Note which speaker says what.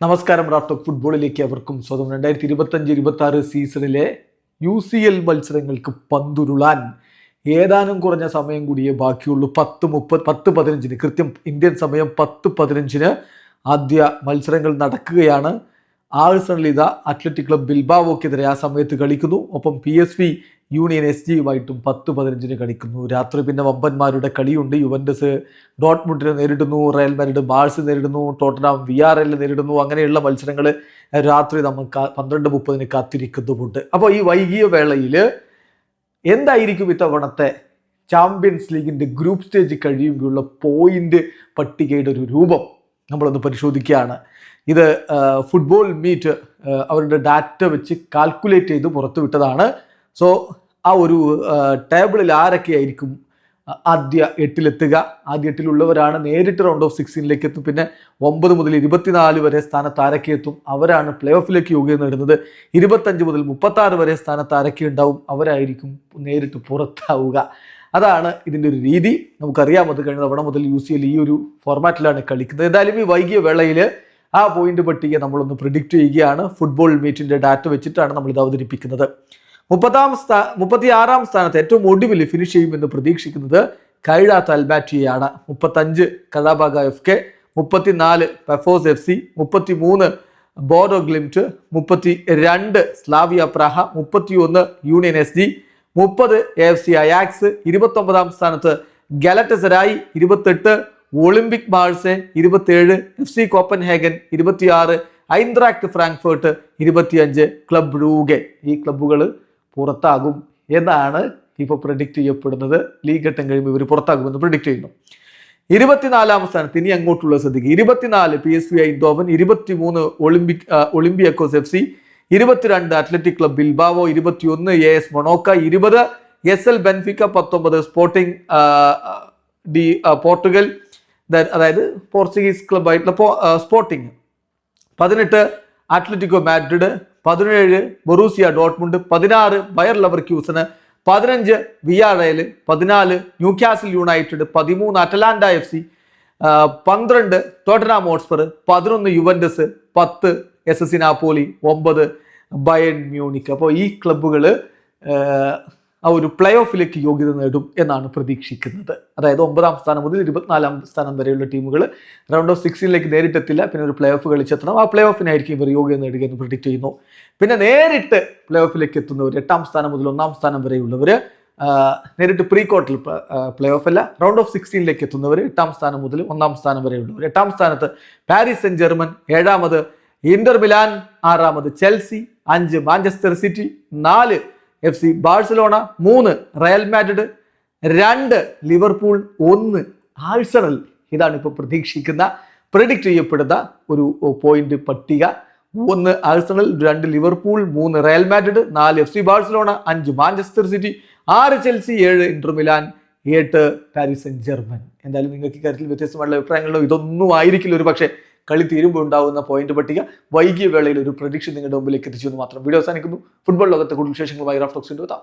Speaker 1: നമസ്കാരം റാഫ്റ്റോക്ക് ഫുട്ബോളിലേക്ക് അവർക്കും സ്വാഗതം. രണ്ടായിരത്തി ഇരുപത്തഞ്ച് ഇരുപത്തി ആറ് സീസണിലെ യു സി എൽ മത്സരങ്ങൾക്ക് പന്തുരുളാൻ ഏതാനും കുറഞ്ഞ സമയം കൂടിയേ ബാക്കിയുള്ളൂ. പത്ത് മുപ്പത് പത്ത് പതിനഞ്ചിന് കൃത്യം ഇന്ത്യൻ സമയം പത്ത് പതിനഞ്ചിന് ആദ്യ മത്സരങ്ങൾ നടക്കുകയാണ്. ആഴ്സണൽ അത്ലറ്റിക് ക്ലബ് ബിൽബാവോക്കെതിരെ ആ സമയത്ത് കളിക്കുന്നു. ഒപ്പം P S V union S ജിയുമായിട്ടും പത്ത് പതിനഞ്ചിന് കളിക്കുന്നു. രാത്രി പിന്നെ വമ്പന്മാരുടെ കളിയുണ്ട്. യുവൻഡസ് ഡോട്ട്മുട്ടിനെ നേരിടുന്നു റയൽ മാരിഡ് ബാഴ്സ് നേരിടുന്നു ടോട്ടനാം വി ആർ എല്ലിൽ നേരിടുന്നു. അങ്ങനെയുള്ള മത്സരങ്ങൾ രാത്രി നമുക്ക് പന്ത്രണ്ട് മുപ്പതിന് കാത്തിരിക്കുന്നുമുണ്ട് അപ്പോൾ ഈ വൈകിയ വേളയിൽ എന്തായിരിക്കും ഇത്തവണത്തെ ചാമ്പ്യൻസ് ലീഗിന്റെ ഗ്രൂപ്പ് സ്റ്റേജ് കഴിയുമ്പോഴുള്ള പോയിന്റ് പട്ടികയുടെ ഒരു രൂപം നമ്മളൊന്ന് പരിശോധിക്കുകയാണ്. ഇത് ഫുട്ബോൾ മീറ്റ് അവരുടെ ഡാറ്റ വെച്ച് കാൽക്കുലേറ്റ് ചെയ്ത് പുറത്തുവിട്ടതാണ്. സോ ആ ഒരു ടേബിളിൽ ആരൊക്കെയായിരിക്കും? ആദ്യ എട്ടിലെത്തുക. ആദ്യ എട്ടിലുള്ളവരാണ്. നേരിട്ട് റൗണ്ട് ഓഫ് സിക്സ്റ്റീനിലേക്ക് എത്തും. പിന്നെ ഒമ്പത് മുതൽ ഇരുപത്തിനാല് വരെ സ്ഥാനത്ത് ആരൊക്കെ എത്തും? അവരാണ് പ്ലേ ഓഫിലേക്ക് യോഗ്യത നേടുന്നത്. ഇരുപത്തഞ്ച് മുതൽ മുപ്പത്തി ആറ് വരെ സ്ഥാനത്ത് ആരൊക്കെ ഉണ്ടാവും? അവരായിരിക്കും നേരിട്ട് പുറത്താവുക. അതാണ് ഇതിന്റെ ഒരു രീതി. നമുക്കറിയാം അത് കഴിഞ്ഞ തവണ മുതൽ യു സി എൽ ഈ ഒരു ഫോർമാറ്റിലാണ് കളിക്കുന്നത്. എന്തായാലും ഈ വൈകിയ വേളയിൽ ആ പോയിന്റ് പട്ടിക നമ്മളൊന്ന് പ്രിഡിക്റ്റ് ചെയ്യുകയാണ്. ഫുട്ബോൾ മീറ്റിന്റെ ഡാറ്റ വെച്ചിട്ടാണ് നമ്മൾ ഇത് അവതരിപ്പിക്കുന്നത്. മുപ്പതാം സ്ഥാ മുപ്പത്തി ആറാം സ്ഥാനത്ത് ഏറ്റവും ഒടുവിൽ ഫിനിഷ് ചെയ്യുമെന്ന് പ്രതീക്ഷിക്കുന്നത് കൈഴാത്ത് അൽബാറ്റിയാണ് മുപ്പത്തഞ്ച് കഥാബാഗ എഫ് കെ മുപ്പത്തിനാല് പെഫോസ് എഫ് സി മുപ്പത്തി മൂന്ന് ബോഡോ ഗ്ലിംറ്റ് മുപ്പത്തി രണ്ട് സ്ലാവിയ പ്രാഹ മുപ്പത്തി ഒന്ന് യൂണിയൻ എസ് ജി മുപ്പത് എ എഫ് സി അയാക്സ് ഇരുപത്തൊമ്പതാം സ്ഥാനത്ത് ഗലറ്റസരായി ഇരുപത്തെട്ട് ഒളിമ്പിക് മാൾസെ ഇരുപത്തിയേഴ് എഫ് സി കോപ്പൻഹേഗൻ ഇരുപത്തിയാറ് ഐന്ദ്രാക്ട് ഫ്രാങ്ക്ഫേർട്ട് ഇരുപത്തിയഞ്ച് ക്ലബ് റൂഗെ. ഈ ക്ലബ്ബുകൾ പുറത്താകും എന്നാണ് ഇപ്പോൾ പ്രഡിക്റ്റ് ചെയ്യപ്പെടുന്നത്. ലീഗ് ഘട്ടം കഴിയുമ്പോൾ ഇവർ പുറത്താകുമെന്ന് പ്രഡിക്റ്റ് ചെയ്യുന്നു. ഇരുപത്തിനാലാം സ്ഥാനത്ത് ഇനി അങ്ങോട്ടുള്ള ശ്രദ്ധിക്കുക ഇരുപത്തിനാല് പി എസ് വി ഐന്തോവൻ ഇരുപത്തിമൂന്ന് ഒളിമ്പിക് ഒളിമ്പിയക്കോസ് എഫ് സി ഇരുപത്തിരണ്ട് അത്ലറ്റിക് ക്ലബ് ബിൽബാവോ ഇരുപത്തിയൊന്ന് എ എസ് മൊണോക്ക ഇരുപത് എസ് എൽ ബെൻഫിക്ക പത്തൊമ്പത് സ്പോർട്ടിംഗ് ഡി പോർട്ടുഗൽ അതായത് പോർച്ചുഗീസ് ആ, സ്പോർട്ടിംഗ് പതിനെട്ട് അത്ലറ്റിക്കോ മാഡ്രിഡ് പതിനേഴ് ബൊറൂസിയ ഡോട്ട്മുണ്ട് പതിനാറ് ബയർ ലവർ ക്യൂസിന് പതിനഞ്ച് വിയാറയൽ പതിനാല് ന്യൂ ന്യൂക്യാസിൽ യുണൈറ്റഡ് പതിമൂന്ന് അറ്റലാൻഡ എഫ് സി പന്ത്രണ്ട് ടോട്ടനാം ഹോട്ട്സ്പർ പതിനൊന്ന് യുവൻഡസ് പത്ത് എസ് എസ് സി നാപ്പോലി ഒമ്പത് ബയൺ മ്യൂണിക് അപ്പോൾ ഈ ക്ലബ്ബുകൾ ആ ഒരു പ്ലേ ഓഫിലേക്ക് യോഗ്യത നേടും എന്നാണ് പ്രതീക്ഷിക്കുന്നത്. അതായത് ഒമ്പതാം സ്ഥാനം മുതൽ ഇരുപത്തിനാലാം സ്ഥാനം വരെയുള്ള ടീമുകൾ റൗണ്ട് ഓഫ് സിക്സിനിലേക്ക് നേരിട്ടെത്തില്ല. പിന്നെ ഒരു പ്ലേ ഓഫ് കളിച്ചെത്തണം. ആ പ്ലേ ഓഫിനായിരിക്കും ഇവർ യോഗ്യത നേടുക എന്ന് പ്രിഡിക്റ്റ് ചെയ്യുന്നു. പിന്നെ നേരിട്ട് പ്ലേ ഓഫിലേക്ക് എത്തുന്നവർ എട്ടാം സ്ഥാനം മുതൽ ഒന്നാം സ്ഥാനം വരെയുള്ളവർ നേരിട്ട് പ്രീ ക്വാർട്ടർ പ്ലേ ഓഫ് അല്ല റൗണ്ട് ഓഫ് സിക്സ്റ്റീനിലേക്ക് എത്തുന്നവർ എട്ടാം സ്ഥാനം മുതൽ ഒന്നാം സ്ഥാനം വരെയുള്ളവർ. എട്ടാം സ്ഥാനത്ത് പാരീസ് സെൻ ജർമ്മൻ ഏഴാമത് ഇന്റർ മിലാൻ ആറാമത് ചെൽസി അഞ്ച് മാഞ്ചസ്റ്റർ സിറ്റി നാല് എഫ് സി ബാഴ്സലോണ മൂന്ന് റയൽ മാഡ്രിഡ് രണ്ട് ലിവർപൂൾ ഒന്ന്. ആഴ്സണൽ ഇതാണ് ഇപ്പോൾ പ്രതീക്ഷിക്കുന്ന പ്രിഡിക്റ്റ് ചെയ്യപ്പെടുന്ന ഒരു പോയിന്റ് പട്ടിക. ഒന്ന് ആഴ്സണൽ രണ്ട് ലിവർപൂൾ മൂന്ന് റയൽ മാഡ്രിഡ് നാല് എഫ് സി ബാഴ്സലോണ അഞ്ച് മാഞ്ചസ്റ്റർ സിറ്റി ആറ് ചെൽസി ഏഴ് ഇന്റർമിലാൻ എട്ട് പാരീസ് ജർമ്മൻ എന്തായാലും നിങ്ങൾക്ക് ഇക്കാര്യത്തിൽ വ്യത്യസ്തമായിട്ടുള്ള അഭിപ്രായങ്ങളോ ഇതൊന്നും ആയിരിക്കില്ല ഒരു പക്ഷേ കളി തീരുമ്പോൾ ഉണ്ടാകുന്ന പോയിന്റ് പട്ടിക വൈകിയ വേളയിൽ ഒരു പ്രതീക്ഷ നിങ്ങളുടെ മുമ്പിലേക്ക് എത്തിച്ചു എന്ന് മാത്രം വീഡിയോ അവസാനിക്കുന്നു. ഫുട്ബോൾ ലോകത്തെ കൂടുതൽ വിശേഷങ്ങളുമായി റാഫ്റ്റോക്സിന്റെ എത്താം.